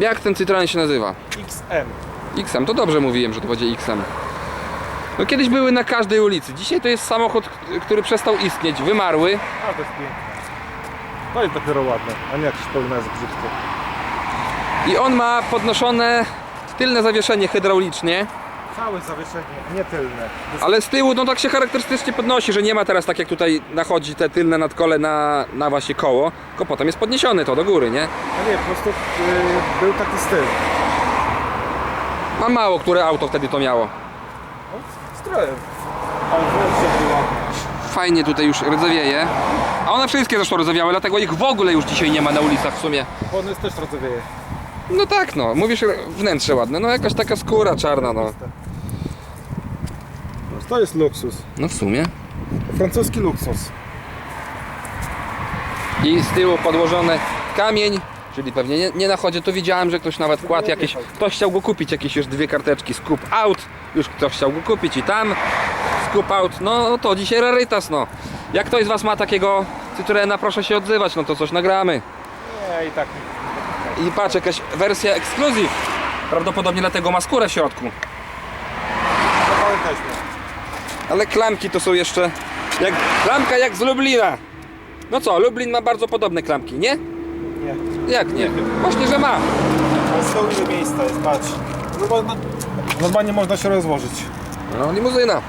Jak ten Citroen się nazywa? XM. XM, to dobrze mówiłem, że to będzie XM. No kiedyś były na każdej ulicy. Dzisiaj to jest samochód, który przestał istnieć, wymarły. A, to jest piękne. To jest dopiero ładne, a nie jakiś pełne z brzydkie. I on ma podnoszone tylne zawieszenie hydraulicznie, Całe zawieszenie, nie tylne. ale z tyłu no tak się charakterystycznie podnosi, że nie ma teraz tak jak tutaj nachodzi te tylne nadkole na, na właśnie koło, tylko potem jest podniesione to do góry, nie? A nie, po prostu yy, był taki styl. Ma mało, które auto wtedy to miało. Strojem. Ale wreszcie była. Fajnie tutaj już rdzewieje. A one wszystkie zresztą rdzewiały, dlatego ich w ogóle już dzisiaj nie ma na ulicach w sumie. On jest też rodzewieje. No tak no, mówisz wnętrze ładne, no jakaś taka skóra czarna no. To jest luksus. No w sumie. Francuski luksus. I z tyłu podłożony kamień, czyli pewnie nie, nie na chodzie. Tu widziałem, że ktoś nawet jakieś, wjechał. ktoś chciał go kupić, jakieś już dwie karteczki Scoop Out, już ktoś chciał go kupić i tam Scoop Out, no to dzisiaj rarytas no. Jak ktoś z Was ma takiego Citroena, proszę się odzywać, no to coś nagramy. Nie, i tak. I patrz, jakaś wersja ekskluzyw. Prawdopodobnie dlatego ma skórę w środku. Zapamiętaliśmy. Ale klamki to są jeszcze. Jak, klamka jak z Lublina. No co, Lublin ma bardzo podobne klamki, nie? Nie. Jak nie? Właśnie, że ma. Ale są ile miejsca jest, patrz. Normalnie, normalnie można się rozłożyć. No, limuzyna.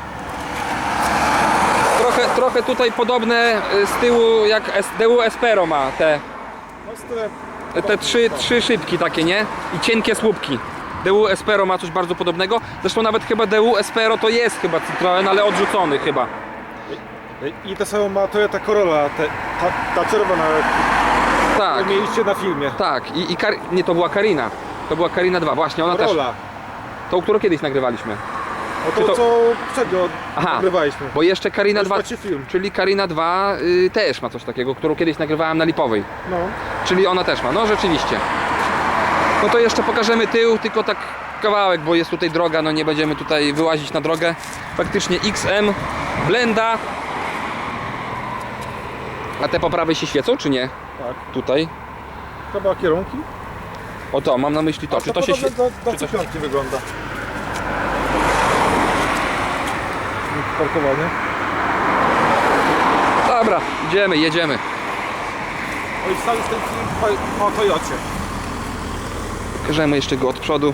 Trochę, trochę tutaj podobne y, z tyłu jak SDU Espero ma te, No z tyle. te trzy, trzy szybki takie, nie? I cienkie słupki. DU Espero ma coś bardzo podobnego. Zresztą nawet chyba DU Espero to jest chyba Citroen, ale odrzucony chyba. I to samo ma Toyota Corolla, te, ta, ta czerwona, Tak, którą mieliście na filmie. tak. I, i Kar- nie, to była Karina. To była Karina 2, właśnie ona też. Corolla. Tą, którą kiedyś nagrywaliśmy. O Czy to, to- co poprzednio Aha. nagrywaliśmy. Bo jeszcze Karina Już 2, macie film. czyli Karina 2 y, też ma coś takiego, którą kiedyś nagrywałem na Lipowej. No. Czyli ona też ma, no rzeczywiście. No to jeszcze pokażemy tył, tylko tak kawałek, bo jest tutaj droga, no nie będziemy tutaj wyłazić na drogę. Faktycznie XM, blenda. A te poprawy się świecą, czy nie? Tak. Tutaj. Chyba kierunki. O to, mam na myśli to. A Czy to się podobne świe... do, do czy to- C5 wygląda. Parkowanie. Dobra, idziemy, jedziemy. No i cały ten film po, po Toyocie. Pokażemy jeszcze go od przodu.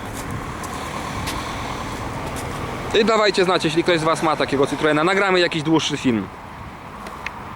I dawajcie znać, jeśli ktoś z Was ma takiego Citroena. Nagramy jakiś dłuższy film.